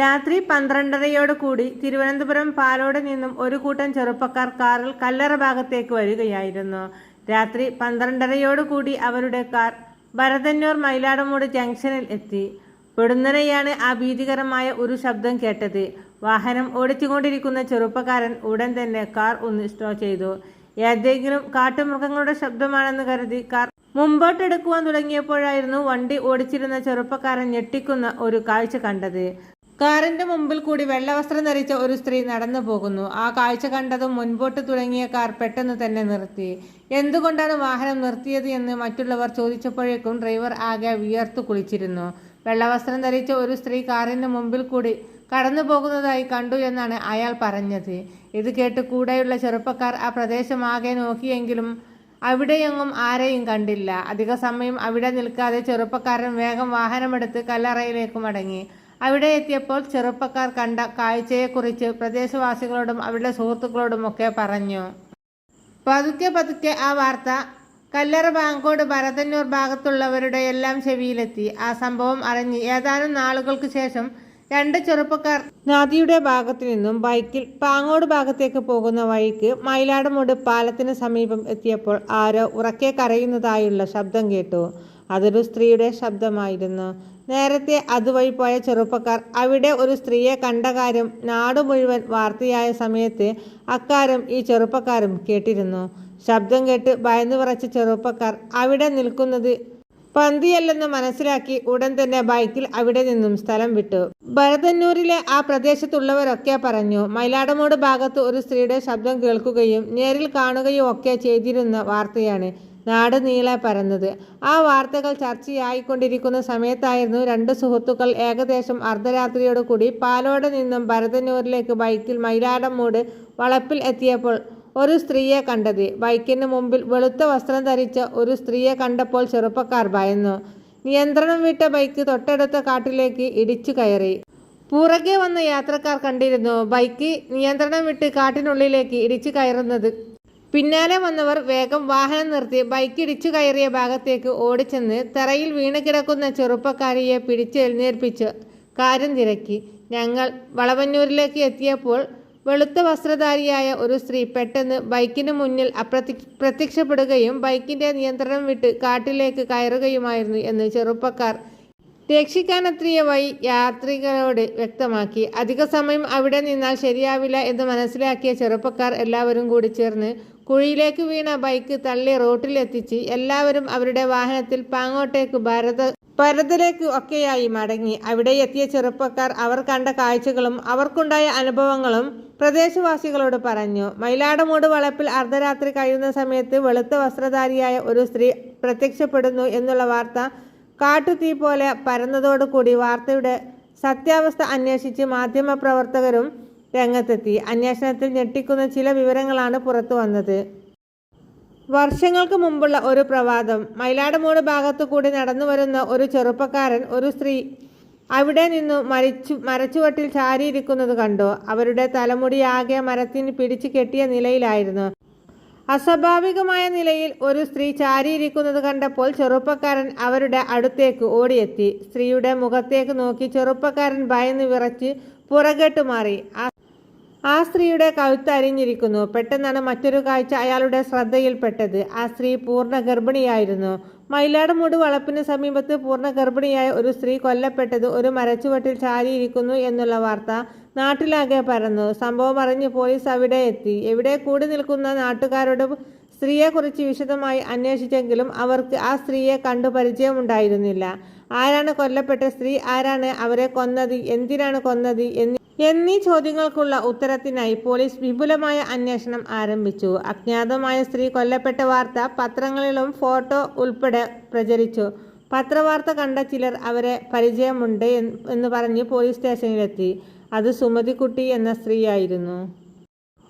രാത്രി പന്ത്രണ്ടരയോടുകൂടി തിരുവനന്തപുരം പാലോട് നിന്നും ഒരു കൂട്ടം ചെറുപ്പക്കാർ കാറിൽ കല്ലറ ഭാഗത്തേക്ക് വരികയായിരുന്നു. രാത്രി പന്ത്രണ്ടരയോടുകൂടി അവരുടെ കാർ ഭരതന്നൂർ മയിലാടുമൂട് ജംഗ്ഷനിൽ എത്തി. പെടുന്നനെയാണ് ആ ഭീതികരമായ ഒരു ശബ്ദം കേട്ടത്. വാഹനം ഓടിച്ചുകൊണ്ടിരിക്കുന്ന ചെറുപ്പക്കാരൻ ഉടൻ തന്നെ കാർ ഒന്ന് സ്റ്റോ ചെയ്തു. ഏതെങ്കിലും കാട്ടുമൃഗങ്ങളുടെ ശബ്ദമാണെന്ന് കരുതി കാർ മുമ്പോട്ടെടുക്കുവാൻ തുടങ്ങിയപ്പോഴായിരുന്നു വണ്ടി ഓടിച്ചിരുന്ന ചെറുപ്പക്കാരൻ ഞെട്ടിക്കുന്ന ഒരു കാഴ്ച കണ്ടത്. കാറിന്റെ മുമ്പിൽ കൂടി വെള്ളവസ്ത്രം ധരിച്ച ഒരു സ്ത്രീ നടന്നു പോകുന്നു. ആ കാഴ്ച കണ്ടതും മുൻപോട്ട് തുടങ്ങിയ കാർ പെട്ടെന്ന് തന്നെ നിർത്തി. എന്തുകൊണ്ടാണ് വാഹനം നിർത്തിയത് എന്ന് മറ്റുള്ളവർ ചോദിച്ചപ്പോഴേക്കും ഡ്രൈവർ ആകെ വിയർത്തു കുളിച്ചിരുന്നു. വെള്ളവസ്ത്രം ധരിച്ച ഒരു സ്ത്രീ കാറിന്റെ മുമ്പിൽ കൂടി കടന്നു പോകുന്നതായി കണ്ടു എന്നാണ് അയാൾ പറഞ്ഞത്. ഇത് കേട്ട് കൂടെയുള്ള ചെറുപ്പക്കാർ ആ പ്രദേശമാകെ നോക്കിയെങ്കിലും അവിടെയെങ്ങും ആരെയും കണ്ടില്ല. അധിക സമയം അവിടെ നിൽക്കാതെ ചെറുപ്പക്കാരൻ വേഗം വാഹനമെടുത്ത് കല്ലറയിലേക്ക് മടങ്ങി. അവിടെ എത്തിയപ്പോൾ ചെറുപ്പക്കാർ കണ്ട കാഴ്ചയെക്കുറിച്ച് പ്രദേശവാസികളോടും അവരുടെ സുഹൃത്തുക്കളോടും ഒക്കെ പറഞ്ഞു. പതുക്കെ പതുക്കെ ആ വാർത്ത കല്ലറ ബാങ്കോട് ഭരതന്നൂർ ഭാഗത്തുള്ളവരുടെ എല്ലാം ചെവിയിലെത്തി. ആ സംഭവം അറിഞ്ഞ് ഏതാനും നാളുകൾക്ക് ശേഷം രണ്ട് ചെറുപ്പക്കാർ നദിയുടെ ഭാഗത്തു നിന്നും ബൈക്കിൽ പാങ്ങോട് ഭാഗത്തേക്ക് പോകുന്ന വഴിക്ക് മയിലാടുമൂട് പാലത്തിന് സമീപം എത്തിയപ്പോൾ ആരോ ഉറക്കെ കരയുന്നതായുള്ള ശബ്ദം കേട്ടു. അതൊരു സ്ത്രീയുടെ ശബ്ദമായിരുന്നു. നേരത്തെ അതുവഴി പോയ ചെറുപ്പക്കാർ അവിടെ ഒരു സ്ത്രീയെ കണ്ട കാര്യം നാടു മുഴുവൻ വാർത്തയായ സമയത്ത് അക്കാര്യം ഈ ചെറുപ്പക്കാരും കേട്ടിരുന്നു. ശബ്ദം കേട്ട് ഭയന്നു വിറച്ച ചെറുപ്പക്കാർ അവിടെ നിൽക്കുന്നത് പന്തിയല്ലെന്ന് മനസ്സിലാക്കി ഉടൻ തന്നെ ബൈക്കിൽ അവിടെ നിന്നും സ്ഥലം വിട്ടു. ഭരതന്നൂരിലെ ആ പ്രദേശത്തുള്ളവരൊക്കെ പറഞ്ഞു മൈലാടമോട് ഭാഗത്ത് ഒരു സ്ത്രീയുടെ ശബ്ദം കേൾക്കുകയും നേരിൽ കാണുകയും ഒക്കെ ചെയ്തിരുന്ന വാർത്തയാണ്. നാട് നീളെ പരന്നത്. ആ വാർത്തകൾ ചർച്ചയായിക്കൊണ്ടിരിക്കുന്ന സമയത്തായിരുന്നു രണ്ട് സുഹൃത്തുക്കൾ ഏകദേശം അർദ്ധരാത്രിയോടുകൂടി പാലോട് നിന്നും ഭരതന്നൂരിലേക്ക് ബൈക്കിൽ മയിലാടമൂട് വളപ്പിൽ എത്തിയപ്പോൾ ഒരു സ്ത്രീയെ കണ്ടത്. ബൈക്കിന് മുമ്പിൽ വെളുത്ത വസ്ത്രം ധരിച്ച ഒരു സ്ത്രീയെ കണ്ടപ്പോൾ ചെറുപ്പക്കാർ ഭയന്നു. നിയന്ത്രണം വിട്ട ബൈക്ക് തൊട്ടടുത്ത കാട്ടിലേക്ക് ഇടിച്ചു കയറി. പുറകെ വന്ന യാത്രക്കാർ കണ്ടിരുന്നു ബൈക്ക് നിയന്ത്രണം വിട്ട് കാട്ടിനുള്ളിലേക്ക് ഇടിച്ചു കയറുന്നത് പിന്നാലെ വന്നവർ വേഗം വാഹനം നിർത്തി ബൈക്കിടിച്ചു കയറിയ ഭാഗത്തേക്ക് ഓടിച്ചെന്ന് തറയിൽ വീണ് കിടക്കുന്ന ചെറുപ്പക്കാരിയെ പിടിച്ചെഴുന്നേൽപ്പിച്ച് കാര്യം തിരക്കി. ഞങ്ങൾ വളവന്നൂരിലേക്ക് എത്തിയപ്പോൾ വെളുത്ത വസ്ത്രധാരിയായ ഒരു സ്ത്രീ പെട്ടെന്ന് ബൈക്കിന് മുന്നിൽ പ്രത്യക്ഷപ്പെടുകയും ബൈക്കിന്റെ നിയന്ത്രണം വിട്ട് കാട്ടിലേക്ക് കയറുകയുമായിരുന്നു എന്ന് ചെറുപ്പക്കാർ രക്ഷിക്കാനെത്തിയ വഴി യാത്രികരോട് വ്യക്തമാക്കി. അധിക സമയം അവിടെ നിന്നാൽ ശരിയാവില്ല എന്ന് മനസ്സിലാക്കിയ ചെറുപ്പക്കാർ എല്ലാവരും കൂടി ചേർന്ന് കുഴിയിലേക്ക് വീണ ബൈക്ക് തള്ളി റോട്ടിലെത്തിച്ച് എല്ലാവരും അവരുടെ വാഹനത്തിൽ പാങ്ങോട്ടേക്ക് ഭാരത പരതലേക്ക് ഒക്കെയായി മടങ്ങി. അവിടെ എത്തിയ ചെറുപ്പക്കാർ അവർ കണ്ട കാഴ്ചകളും അവർക്കുണ്ടായ അനുഭവങ്ങളും പ്രദേശവാസികളോട് പറഞ്ഞു. മയിലാടമൂട് വളപ്പിൽ അർദ്ധരാത്രി കഴിയുന്ന സമയത്ത് വെളുത്ത വസ്ത്രധാരിയായ ഒരു സ്ത്രീ പ്രത്യക്ഷപ്പെടുന്നു എന്നുള്ള വാർത്ത കാട്ടുതീ പോലെ പരന്നതോടുകൂടി വാർത്തയുടെ സത്യാവസ്ഥ അന്വേഷിച്ച് മാധ്യമപ്രവർത്തകരും രംഗത്തെത്തി. അന്വേഷണത്തിൽ ഞെട്ടിക്കുന്ന ചില വിവരങ്ങളാണ് പുറത്തു വന്നത്. വർഷങ്ങൾക്ക് മുമ്പുള്ള ഒരു പ്രവാദം. മയിലാടുമൂട് ഭാഗത്തു കൂടി നടന്നു വരുന്ന ഒരു ചെറുപ്പക്കാരൻ ഒരു സ്ത്രീ അവിടെ നിന്നു മരിച്ചു മരച്ചുവട്ടിൽ ചാരിയിരിക്കുന്നത് കണ്ടു. അവരുടെ തലമുടി ആകെ മരത്തിന് പിടിച്ചു കെട്ടിയ നിലയിലായിരുന്നു. അസ്വാഭാവികമായ നിലയിൽ ഒരു സ്ത്രീ ചാരിയിരിക്കുന്നത് കണ്ടപ്പോൾ ചെറുപ്പക്കാരൻ അവരുടെ അടുത്തേക്ക് ഓടിയെത്തി. സ്ത്രീയുടെ മുഖത്തേക്ക് നോക്കി ചെറുപ്പക്കാരൻ ഭയന്ന് വിറച്ച് പുറകെട്ടു മാറി. ആ സ്ത്രീയുടെ കഴുത്ത് അരിഞ്ഞിരിക്കുന്നു. പെട്ടെന്നാണ് മറ്റൊരു കാഴ്ച അയാളുടെ ശ്രദ്ധയിൽപ്പെട്ടത്. ആ സ്ത്രീ പൂർണ ഗർഭിണിയായിരുന്നു. മയിലാടുമൂട് വളപ്പിന് സമീപത്ത് പൂർണ ഗർഭിണിയായ ഒരു സ്ത്രീ കൊല്ലപ്പെട്ടത് ഒരു മരച്ചുവട്ടിൽ ചാരിയിരിക്കുന്നു എന്നുള്ള വാർത്ത നാട്ടിലാകെ പരന്നു. സംഭവം അറിഞ്ഞ് പോലീസ് അവിടെ എത്തി. എവിടെ കൂടി നിൽക്കുന്ന നാട്ടുകാരോട് സ്ത്രീയെക്കുറിച്ച് വിശദമായി അന്വേഷിച്ചെങ്കിലും അവർക്ക് ആ സ്ത്രീയെ കണ്ടു പരിചയമുണ്ടായിരുന്നില്ല. ആരാണ് കൊല്ലപ്പെട്ട സ്ത്രീ? ആരാണ് അവരെ കൊന്നത്? എന്തിനാണ് കൊന്നത്? എന്നി എന്നീ ചോദ്യങ്ങൾക്കുള്ള ഉത്തരത്തിനായി പോലീസ് വിപുലമായ അന്വേഷണം ആരംഭിച്ചു. അജ്ഞാതമായ സ്ത്രീ കൊല്ലപ്പെട്ട വാർത്ത പത്രങ്ങളിലും ഫോട്ടോ ഉൾപ്പെടെ പ്രചരിച്ചു. പത്രവാർത്ത കണ്ട ചിലർ അവരെ പരിചയമുണ്ട് എന്ന് പറഞ്ഞ് പോലീസ് സ്റ്റേഷനിലെത്തി. അത് സുമതിക്കുട്ടി എന്ന സ്ത്രീയായിരുന്നു.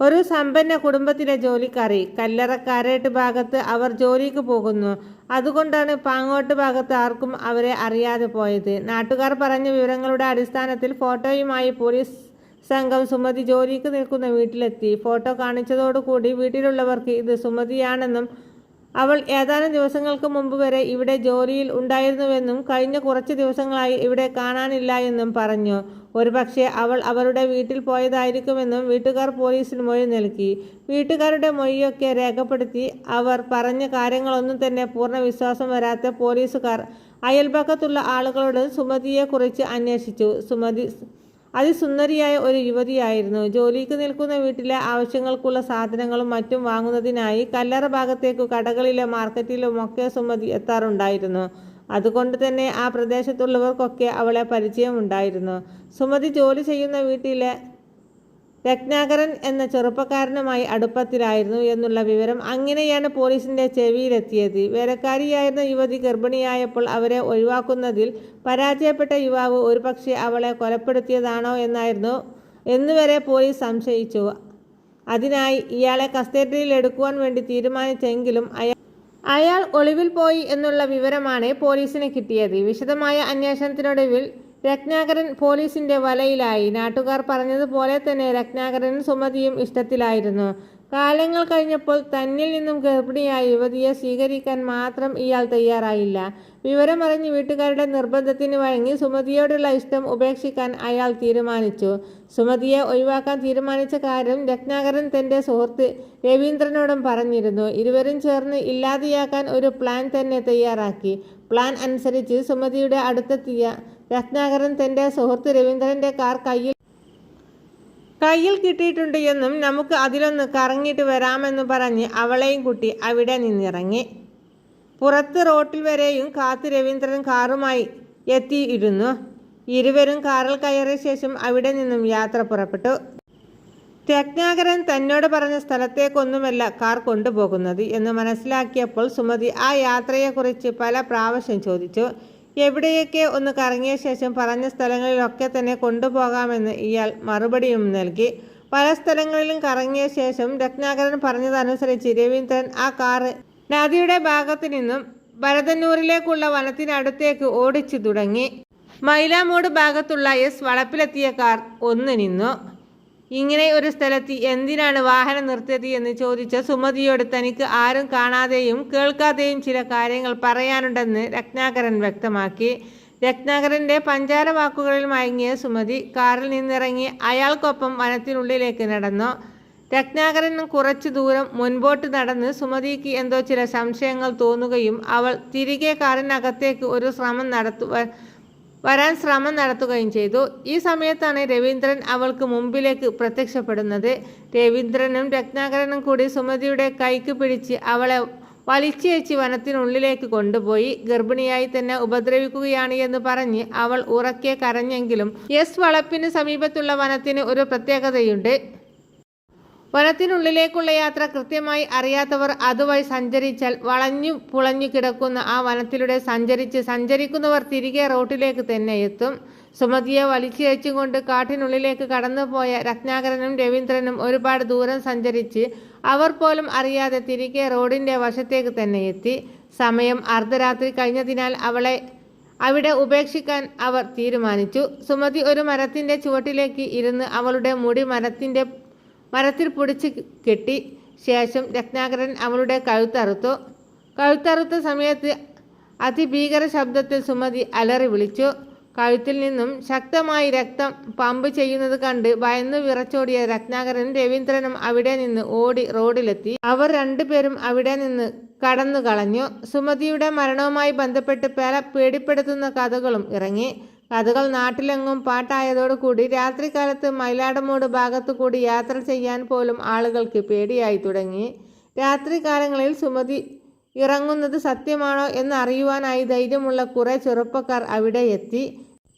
ഒരു സമ്പന്ന കുടുംബത്തിലെ ജോലിക്കാരി കല്ലറക്കാരേട്ട് ഭാഗത്ത് അവർ ജോലിക്ക് പോകുന്നു. അതുകൊണ്ടാണ് പാങ്ങോട്ട് ഭാഗത്ത് ആർക്കും അവരെ അറിയാതെ പോയത്. നാട്ടുകാർ പറഞ്ഞ വിവരങ്ങളുടെ അടിസ്ഥാനത്തിൽ ഫോട്ടോയുമായി പോലീസ് സംഘം സുമതി ജോലിക്ക് നിൽക്കുന്ന വീട്ടിലെത്തി. ഫോട്ടോ കാണിച്ചതോടുകൂടി വീട്ടിലുള്ളവർക്ക് ഇത് സുമതിയാണെന്നും അവൾ ഏതാനും ദിവസങ്ങൾക്ക് മുമ്പ് വരെ ഇവിടെ ജോലിയിൽ ഉണ്ടായിരുന്നുവെന്നും കഴിഞ്ഞ കുറച്ച് ദിവസങ്ങളായി ഇവിടെ കാണാനില്ല എന്നും പറഞ്ഞു. ഒരുപക്ഷെ അവൾ അവരുടെ വീട്ടിൽ പോയതായിരിക്കുമെന്നും വീട്ടുകാർ പോലീസിന് മൊഴി നൽകി. വീട്ടുകാരുടെ മൊഴിയൊക്കെ രേഖപ്പെടുത്തി അവർ പറഞ്ഞ കാര്യങ്ങളൊന്നും തന്നെ പൂർണ വിശ്വാസം വരാത്ത പോലീസുകാർ അയൽപക്കത്തുള്ള ആളുകളോട് സുമതിയെക്കുറിച്ച് അന്വേഷിച്ചു. സുമതി അതിസുന്ദരിയായ ഒരു യുവതിയായിരുന്നു. ജോലിക്ക് നിൽക്കുന്ന വീട്ടിലെ ആവശ്യങ്ങൾക്കുള്ള സാധനങ്ങളും മറ്റും വാങ്ങുന്നതിനായി കല്ലറ ഭാഗത്തേക്കു കടകളിലെ മാർക്കറ്റിലുമൊക്കെ സുമതി എത്താറുണ്ടായിരുന്നു. അതുകൊണ്ട് തന്നെ ആ പ്രദേശത്തുള്ളവർക്കൊക്കെ അവളെ പരിചയമുണ്ടായിരുന്നു. സുമതി ജോലി ചെയ്യുന്ന വീട്ടിലെ രത്നാകരൻ എന്ന ചെറുപ്പക്കാരനുമായി അടുപ്പത്തിലായിരുന്നു എന്നുള്ള വിവരം അങ്ങനെയാണ് പോലീസിന്റെ ചെവിയിലെത്തിയത്. വേലക്കാരിയായിരുന്ന യുവതി ഗർഭിണിയായപ്പോൾ അവരെ ഒഴിവാക്കുന്നതിൽ പരാജയപ്പെട്ട യുവാവ് ഒരുപക്ഷെ അവളെ കൊലപ്പെടുത്തിയതാണോ എന്നായിരുന്നു എന്നുവരെ പോലീസ് സംശയിച്ചു. അതിനായി ഇയാളെ കസ്റ്റഡിയിൽ എടുക്കുവാൻ വേണ്ടി തീരുമാനിച്ചെങ്കിലും അയാൾ അയാൾ ഒളിവിൽ പോയി എന്നുള്ള വിവരമാണ് പോലീസിന് കിട്ടിയത്. വിശദമായ അന്വേഷണത്തിനൊടുവിൽ രത്നാകരൻ പോലീസിന്റെ വലയിലായി. നാട്ടുകാർ പറഞ്ഞതുപോലെ തന്നെ രത്നാകരനും സുമതിയും ഇഷ്ടത്തിലായിരുന്നു. കാലങ്ങൾ കഴിഞ്ഞപ്പോൾ തന്നിൽ നിന്നും ഗർഭിണിയായ യുവതിയെ സ്വീകരിക്കാൻ മാത്രം ഇയാൾ തയ്യാറായില്ല. വിവരമറിഞ്ഞ് വീട്ടുകാരുടെ നിർബന്ധത്തിന് വഴങ്ങി സുമതിയോടുള്ള ഇഷ്ടം ഉപേക്ഷിക്കാൻ അയാൾ തീരുമാനിച്ചു. സുമതിയെ ഒഴിവാക്കാൻ തീരുമാനിച്ച കാര്യം രത്നാകരൻ തന്റെ സുഹൃത്ത് രവീന്ദ്രനോടും പറഞ്ഞിരുന്നു. ഇരുവരും ചേർന്ന് ഇല്ലാതെയാക്കാൻ ഒരു പ്ലാൻ തന്നെ തയ്യാറാക്കി. പ്ലാൻ അനുസരിച്ച് സുമതിയുടെ അടുത്തെത്തിയ രത്നാകരൻ തന്റെ സുഹൃത്ത് രവീന്ദ്രന്റെ കാർ കയ്യിൽ കയ്യിൽ കിട്ടിയിട്ടുണ്ട് എന്നും നമുക്ക് അതിലൊന്ന് കറങ്ങിയിട്ട് വരാമെന്ന് പറഞ്ഞ് അവളെയും കുട്ടി അവിടെ നിന്നിറങ്ങി. പുറത്ത് റോട്ടിൽ വരെയും കാത്ത് രവീന്ദ്രൻ കാറുമായി എത്തിയിരുന്നു. ഇരുവരും കാറിൽ കയറിയ ശേഷം അവിടെ നിന്നും യാത്ര പുറപ്പെട്ടു. രത്നാകരൻ തന്നോട് പറഞ്ഞ സ്ഥലത്തേക്കൊന്നുമല്ല കാർ കൊണ്ടുപോകുന്നത് എന്ന് മനസ്സിലാക്കിയപ്പോൾ സുമതി ആ യാത്രയെക്കുറിച്ച് പല പ്രാവശ്യം ചോദിച്ചു. എവിടെയൊക്കെ ഒന്ന് കറങ്ങിയ ശേഷം പറഞ്ഞ സ്ഥലങ്ങളിലൊക്കെ തന്നെ കൊണ്ടുപോകാമെന്ന് ഇയാൾ മറുപടിയും നൽകി. പല സ്ഥലങ്ങളിലും കറങ്ങിയ ശേഷം രത്നാകരൻ പറഞ്ഞതനുസരിച്ച് രവീന്ദ്രൻ ആ കാറ് നദിയുടെ ഭാഗത്തു നിന്നും ഭരതന്നൂരിലേക്കുള്ള വനത്തിനടുത്തേക്ക് ഓടിച്ചു തുടങ്ങി. മൈലാമൂട് ഭാഗത്തുള്ള എസ് വളപ്പിലെത്തിയ കാർ ഒന്ന് നിന്നു. ഇങ്ങനെ ഒരു സ്ഥലത്ത് എന്തിനാണ് വാഹനം നിർത്തിയത് എന്ന് ചോദിച്ച സുമതിയോട് തനിക്ക് ആരും കാണാതെയും കേൾക്കാതെയും ചില കാര്യങ്ങൾ പറയാനുണ്ടെന്ന് രത്നാകരൻ വ്യക്തമാക്കി. രത്നാകരന്റെ പഞ്ചാര വാക്കുകളിൽ മയങ്ങിയ സുമതി കാറിൽ നിന്നിറങ്ങി അയാൾക്കൊപ്പം വനത്തിനുള്ളിലേക്ക് നടന്നു. രത്നാകരൻ കുറച്ചു ദൂരം മുൻപോട്ട് നടന്ന് സുമതിക്ക് എന്തോ ചില സംശയങ്ങൾ തോന്നുകയും അവൾ തിരികെ കാറിനകത്തേക്ക് ഒരു ശ്രമം നടത്തുവാൻ വരാൻ ശ്രമം നടത്തുകയും ചെയ്തു. ഈ സമയത്താണ് രവീന്ദ്രൻ അവൾക്ക് മുമ്പിലേക്ക് പ്രത്യക്ഷപ്പെടുന്നത്. രവീന്ദ്രനും രത്നാകരനും കൂടി സുമതിയുടെ കൈക്ക് പിടിച്ച് അവളെ വലിച്ചേച്ച് വനത്തിനുള്ളിലേക്ക് കൊണ്ടുപോയി. ഗർഭിണിയായി തന്നെ ഉപദ്രവിക്കുകയാണ് എന്ന് പറഞ്ഞ് അവൾ ഉറക്കെ കരഞ്ഞെങ്കിലും എസ് വളപ്പിന് സമീപത്തുള്ള വനത്തിന് ഒരു പ്രത്യേകതയുണ്ട്. വനത്തിനുള്ളിലേക്കുള്ള യാത്ര കൃത്യമായി അറിയാത്തവർ അതുവഴി സഞ്ചരിച്ചാൽ വളഞ്ഞു പുളഞ്ഞു കിടക്കുന്ന ആ വനത്തിലൂടെ സഞ്ചരിച്ച് സഞ്ചരിക്കുന്നവർ തിരികെ റോട്ടിലേക്ക് തന്നെ എത്തും. സുമതിയെ വലിച്ചിഴച്ചുകൊണ്ട് കാട്ടിനുള്ളിലേക്ക് കടന്നുപോയ രത്നാകരനും രവീന്ദ്രനും ഒരുപാട് ദൂരം സഞ്ചരിച്ച് അവർ പോലും അറിയാതെ തിരികെ റോഡിന്റെ വശത്തേക്ക് തന്നെ എത്തി. സമയം അർദ്ധരാത്രി കഴിഞ്ഞതിനാൽ അവളെ അവിടെ ഉപേക്ഷിക്കാൻ അവർ തീരുമാനിച്ചു. സുമതി ഒരു മരത്തിന്റെ ചുവട്ടിലേക്ക് ഇരുന്ന് അവളുടെ മുടി മരത്തിന്റെ മരത്തിൽ പൊടിച്ച് കെട്ടി ശേഷം രത്നാകരൻ അവളുടെ കഴുത്തറുത്തു. കഴുത്തറുത്ത സമയത്ത് അതിഭീകര ശബ്ദത്തിൽ സുമതി അലറി വിളിച്ചു. കഴുത്തിൽ നിന്നും ശക്തമായി രക്തം പമ്പ് ചെയ്യുന്നത് കണ്ട് ഭയന്നു വിറച്ചോടിയ രത്നാകരൻ രവീന്ദ്രനും അവിടെ നിന്ന് ഓടി റോഡിലെത്തി. അവർ രണ്ടുപേരും അവിടെ നിന്ന് കടന്നു കളഞ്ഞു സുമതിയുടെ മരണവുമായി ബന്ധപ്പെട്ട് പല പേടിപ്പെടുത്തുന്ന കഥകളും ഇറങ്ങി. കഥകൾ നാട്ടിലെങ്ങും പാട്ടായതോടുകൂടി രാത്രികാലത്ത് ഭാഗത്തു കൂടി യാത്ര ചെയ്യാൻ പോലും ആളുകൾക്ക് പേടിയായി തുടങ്ങി. രാത്രികാലങ്ങളിൽ സുമതി ഇറങ്ങുന്നത് സത്യമാണോ എന്ന് അറിയുവാനായി ധൈര്യമുള്ള കുറെ ചെറുപ്പക്കാർ അവിടെ എത്തി.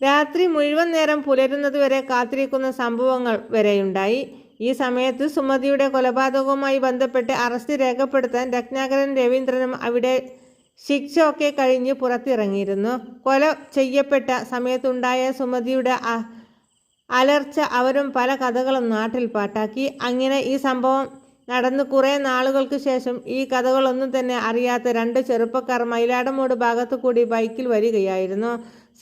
രാത്രി മുഴുവൻ നേരം പുലരുന്നതുവരെ കാത്തിരിക്കുന്ന സംഭവങ്ങൾ വരെയുണ്ടായി. ഈ സമയത്ത് സുമതിയുടെ കൊലപാതകവുമായി ബന്ധപ്പെട്ട് അറസ്റ്റ് രേഖപ്പെടുത്താൻ രത്നാകരൻ രവീന്ദ്രനും അവിടെ ശിക്ഷയൊക്കെ കഴിഞ്ഞ് പുറത്തിറങ്ങിയിരുന്നു. കൊല ചെയ്യപ്പെട്ട സമയത്തുണ്ടായ സുമതിയുടെ അലർച്ച അവരും പല കഥകളും നാട്ടിൽ പാട്ടാക്കി. അങ്ങനെ ഈ സംഭവം നടന്ന് കുറേ നാളുകൾക്ക് ശേഷം ഈ കഥകളൊന്നും തന്നെ അറിയാത്ത രണ്ട് ചെറുപ്പക്കാർ മയിലാടമൂട് ഭാഗത്തു കൂടി ബൈക്കിൽ വരികയായിരുന്നു.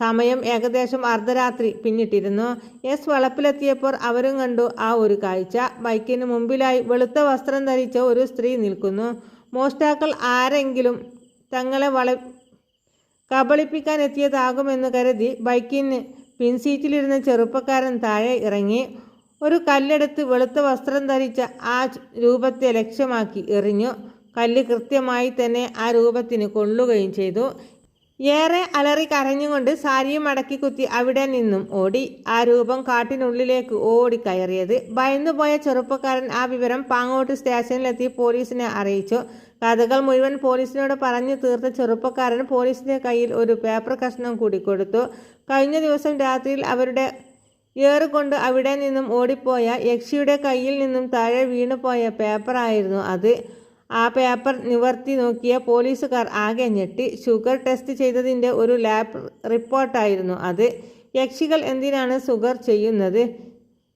സമയം ഏകദേശം അർദ്ധരാത്രി പിന്നിട്ടിരുന്നു. എസ് വളപ്പിലെത്തിയപ്പോൾ അവരും കണ്ടു ആ ഒരു കാഴ്ച. ബൈക്കിന് മുമ്പിലായി വെളുത്ത വസ്ത്രം ധരിച്ച ഒരു സ്ത്രീ നിൽക്കുന്നു. മോഷ്ടാക്കൾ ആരെങ്കിലും തങ്ങളെ വള കബളിപ്പിക്കാൻ എത്തിയതാകുമെന്ന് കരുതി ബൈക്കിന് പിൻസീറ്റിലിരുന്ന ചെറുപ്പക്കാരൻ താഴെ ഇറങ്ങി ഒരു കല്ലെടുത്ത് വെളുത്ത വസ്ത്രം ധരിച്ച ആ രൂപത്തെ ലക്ഷ്യമാക്കി എറിഞ്ഞു. കല്ല് കൃത്യമായി തന്നെ ആ രൂപത്തിന് കൊള്ളുകയും ചെയ്തു. ഏറെ അലറി കരഞ്ഞുകൊണ്ട് സാരിയും മടക്കി കുത്തി അവിടെ നിന്നും ഓടി. ആ രൂപം കാട്ടിനുള്ളിലേക്ക് ഓടി കയറിയത്. ഭയന്നുപോയ ചെറുപ്പക്കാരൻ ആ വിവരം പാങ്ങോട്ട് സ്റ്റേഷനിലെത്തി പോലീസിനെ അറിയിച്ചു. കഥകൾ മുഴുവൻ പോലീസിനോട് പറഞ്ഞു തീർത്ത ചെറുപ്പക്കാരൻ പോലീസിന്റെ കയ്യിൽ ഒരു പേപ്പർ കഷ്ണം കൂടി കൊടുത്തു. കഴിഞ്ഞ ദിവസം രാത്രിയിൽ അവരുടെ ഏറുകൊണ്ട് അവിടെ നിന്നും ഓടിപ്പോയ യക്ഷിയുടെ കയ്യിൽ നിന്നും താഴെ വീണുപോയ പേപ്പറായിരുന്നു അത്. ആ പേപ്പർ നിവർത്തി നോക്കിയ പോലീസുകാർ ആകെ ഞെട്ടി. ഷുഗർ ടെസ്റ്റ് ചെയ്തതിന്റെ ഒരു ലാബ് റിപ്പോർട്ടായിരുന്നു അത്. യക്ഷികൾ എന്തിനാണ് ഷുഗർ ചെയ്യുന്നത്?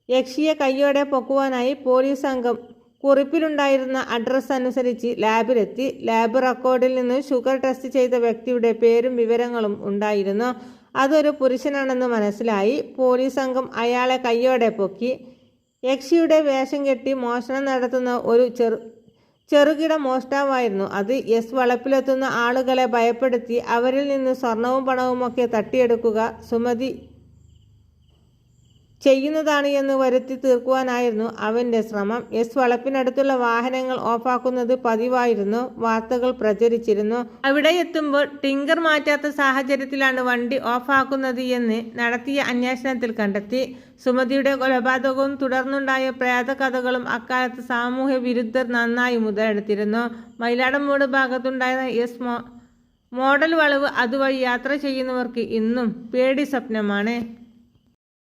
യക്ഷിയെ കയ്യോടെ പൊക്കുവാനായി പോലീസ് സംഘം കുറിപ്പിലുണ്ടായിരുന്ന അഡ്രസ്സ് അനുസരിച്ച് ലാബിലെത്തി. ലാബ് റെക്കോർഡിൽ നിന്ന് ഷുഗർ ടെസ്റ്റ് ചെയ്ത വ്യക്തിയുടെ പേരും വിവരങ്ങളും ഉണ്ടായിരുന്നു. അതൊരു പുരുഷനാണെന്ന് മനസ്സിലായി. പോലീസ് സംഘം അയാളെ കയ്യോടെ പൊക്കി. യക്ഷിയുടെ വേഷം കെട്ടി മോഷണം നടത്തുന്ന ഒരു ചെറു ചെറുകിട മോഷ്ടാവായിരുന്നു അത്. എസ് വളപ്പിലെത്തുന്ന ആളുകളെ ഭയപ്പെടുത്തി അവരിൽ നിന്ന് സ്വർണവും പണവുമൊക്കെ തട്ടിയെടുക്കുക. സുമതി ചെയ്യുന്നതാണ് എന്ന് വരുത്തി തീർക്കുവാനായിരുന്നു അവന്റെ ശ്രമം. എസ് വളപ്പിനടുത്തുള്ള വാഹനങ്ങൾ ഓഫാക്കുന്നത് പതിവായിരുന്നു. വാർത്തകൾ പ്രചരിച്ചിരുന്നു. അവിടെ എത്തുമ്പോൾ ടിങ്കർ മാറ്റാത്ത സാഹചര്യത്തിലാണ് വണ്ടി ഓഫാക്കുന്നത് എന്ന് നടത്തിയ അന്വേഷണത്തിൽ കണ്ടെത്തി. സുമതിയുടെ കൊലപാതകവും തുടർന്നുണ്ടായ പ്രയാത കഥകളും അക്കാലത്ത് സാമൂഹ്യ വിരുദ്ധർ നന്നായി മുതലെടുത്തിരുന്നു. മയിലാടമൂട് ഭാഗത്തുണ്ടായ എസ് മോ മോഡൽ വളവ് അതുവഴി യാത്ര ചെയ്യുന്നവർക്ക് ഇന്നും പേടി സ്വപ്നമാണ്.